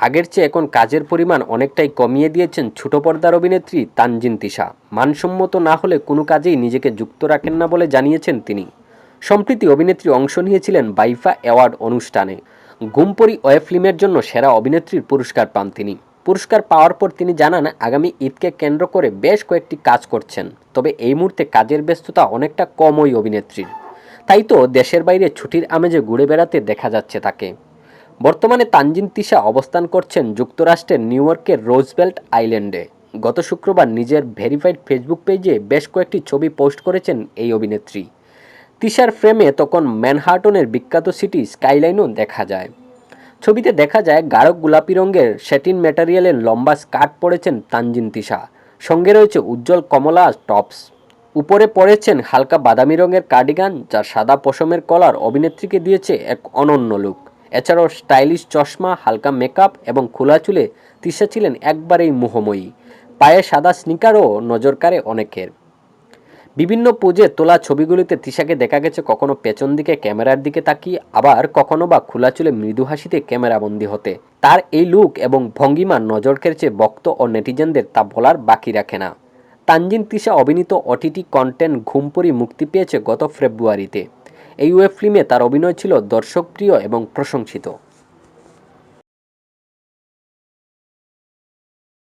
আগের চেয়ে এখন কাজের পরিমাণ অনেকটাই কমিয়ে দিয়েছেন ছোট পর্দার অভিনেত্রী তানজিন তিশা। মানসম্মত না হলে কোনো কাজেই নিজেকে যুক্ত রাখেন না বলে জানিয়েছেন তিনি। সম্প্রতি অভিনেত্রী অংশ নিয়েছিলেন বাইফা অ্যাওয়ার্ড অনুষ্ঠানে। গুমপরি ওয়ে ফিল্মের জন্য সেরা অভিনেত্রীর পুরস্কার পান তিনি। পুরস্কার পাওয়ার পর তিনি জানান, আগামী ঈদকে কেন্দ্র করে বেশ কয়েকটি কাজ করছেন, তবে এই মুহূর্তে কাজের ব্যস্ততা অনেকটা কম ওই অভিনেত্রীর। তাই তো দেশের বাইরে ছুটির আমেজে ঘুরে বেড়াতে দেখা যাচ্ছে তাকে। বর্তমানে তানজিন তিশা অবস্থান করছেন যুক্তরাষ্ট্রের নিউ ইয়র্কের রোজবেল্ট আইল্যান্ডে। গত শুক্রবার নিজের ভেরিফাইড ফেসবুক পেজে বেশ কয়েকটি ছবি পোস্ট করেছেন এই অভিনেত্রী। তিশার ফ্রেমে তখন ম্যানহাটনের বিখ্যাত সিটি স্কাইলাইনও দেখা যায়। ছবিতে দেখা যায়, গাঢ় গোলাপি রঙের শ্যাটিন ম্যাটেরিয়ালের লম্বা স্কার্ট পরেছেন তানজিন তিশা। সঙ্গে রয়েছে উজ্জ্বল কমলা টপস। উপরে পরেছেন হালকা বাদামি রঙের কার্ডিগান যা সাদা পশমের কলার অভিনেত্রীকে দিয়েছে এক অনন্য লুক। এছাড়াও স্টাইলিশ চশমা, হালকা মেকআপ এবং খোলা চুলে তিশা ছিলেন একবারেই মোহময়ী। পায়ে সাদা স্নিকারও নজর কাড়ে অনেকের। বিভিন্ন পুজে তোলা ছবিগুলিতে তিশাকে দেখা গেছে কখনো পেছন দিকে ক্যামেরার দিকে তাকিয়ে, আবার কখনো বা খোলা চুলে মৃদু হাসিতে ক্যামেরাবন্দি হতে। তার এই লুক এবং ভঙ্গিমা নজর কেড়েছে ভক্ত ও নেটিজেনদের তা বলার বাকি রাখে না। তানজিন তিশা অভিনীত অটিটি কন্টেন্ট ঘুমপুরি মুক্তি পেয়েছে গত ফেব্রুয়ারিতে। এই ওয়েব ফিল্মে তার অভিনয় ছিল দর্শকপ্রিয় এবং প্রশংসিত।